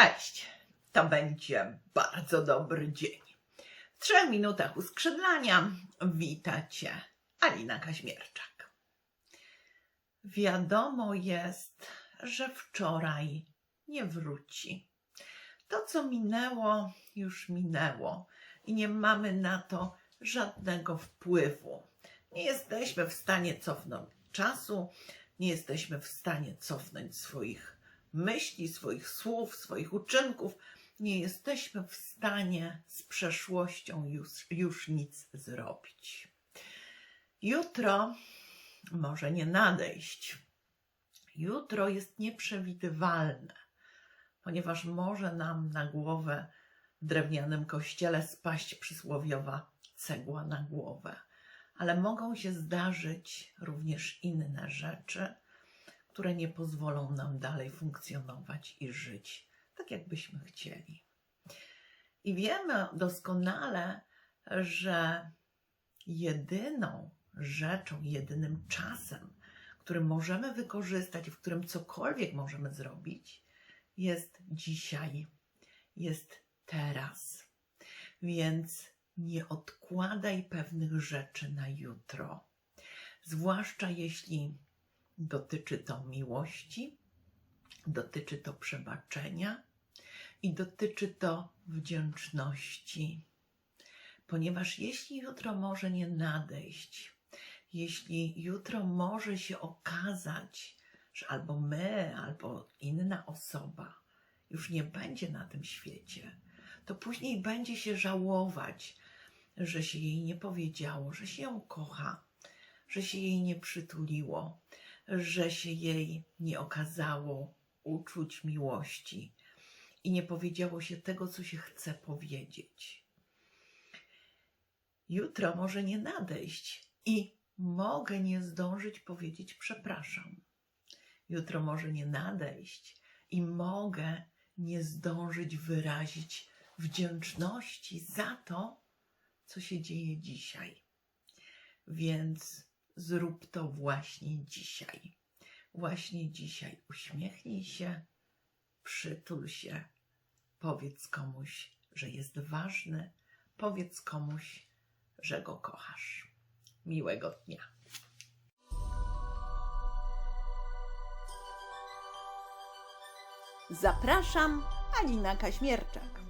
Cześć! To będzie bardzo dobry dzień. W trzech minutach uskrzydlania wita Cię Alina Kaźmierczak. Wiadomo jest, że wczoraj nie wróci. To, co minęło, już minęło i nie mamy na to żadnego wpływu. Nie jesteśmy w stanie cofnąć czasu, nie jesteśmy w stanie cofnąć swoich myśli, swoich słów, swoich uczynków. Nie jesteśmy w stanie z przeszłością już, już nic zrobić. Jutro może nie nadejść. Jutro jest nieprzewidywalne, ponieważ może nam na głowę w drewnianym kościele spaść przysłowiowa cegła na głowę. Ale mogą się zdarzyć również inne rzeczy, które nie pozwolą nam dalej funkcjonować i żyć tak, jakbyśmy chcieli. I wiemy doskonale, że jedyną rzeczą, jedynym czasem, który możemy wykorzystać, w którym cokolwiek możemy zrobić, jest dzisiaj, jest teraz. Więc nie odkładaj pewnych rzeczy na jutro, zwłaszcza jeśli dotyczy to miłości, dotyczy to przebaczenia i dotyczy to wdzięczności. Ponieważ jeśli jutro może nie nadejść, jeśli jutro może się okazać, że albo my, albo inna osoba już nie będzie na tym świecie, to później będzie się żałować, że się jej nie powiedziało, że się ją kocha, że się jej nie przytuliło, że się jej nie okazało uczuć miłości i nie powiedziało się tego, co się chce powiedzieć. Jutro może nie nadejść i mogę nie zdążyć powiedzieć przepraszam. Jutro może nie nadejść i mogę nie zdążyć wyrazić wdzięczności za to, co się dzieje dzisiaj. Więc zrób to właśnie dzisiaj. Właśnie dzisiaj uśmiechnij się, przytul się, powiedz komuś, że jest ważny, powiedz komuś, że go kochasz. Miłego dnia. Zapraszam, Alina Kaźmierczak.